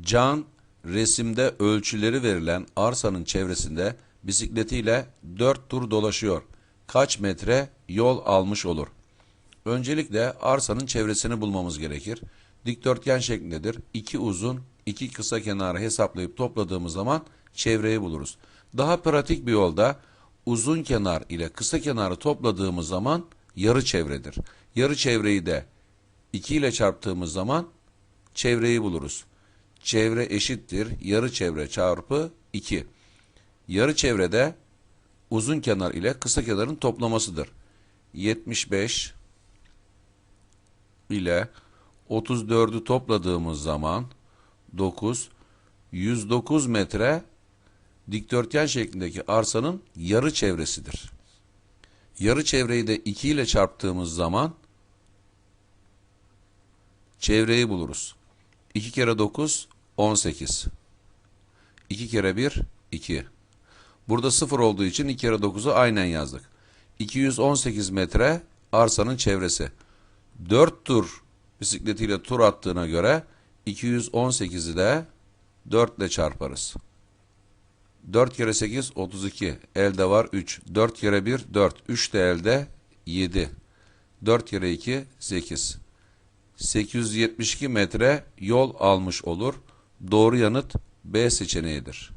Can resimde ölçüleri verilen arsanın çevresinde bisikletiyle 4 tur dolaşıyor. Kaç metre yol almış olur? Öncelikle arsanın çevresini bulmamız gerekir. Dikdörtgen şeklindedir. İki uzun, iki kısa kenarı hesaplayıp topladığımız zaman çevreyi buluruz. Daha pratik bir yolda uzun kenar ile kısa kenarı topladığımız zaman yarı çevredir. Yarı çevreyi de 2 ile çarptığımız zaman çevreyi buluruz. Çevre eşittir yarı çevre çarpı 2. Yarı çevrede uzun kenar ile kısa kenarın toplamasıdır. 75 ile 34'ü topladığımız zaman 9 109 metre dikdörtgen şeklindeki arsanın yarı çevresidir. Yarı çevreyi de 2 ile çarptığımız zaman çevreyi buluruz. 2 kere 9 18. 2 kere 1 2. Burada 0 olduğu için 2 kere 9'u aynen yazdık. 218 metre arsanın çevresi. 4 tur bisikletiyle tur attığına göre 218'i de 4 ile çarparız. 4 kere 8 32. Elde var 3. 4 kere 1 4. 3 de elde 7. 4 kere 2 8. 872 metre yol almış olur. Doğru yanıt B seçeneğidir.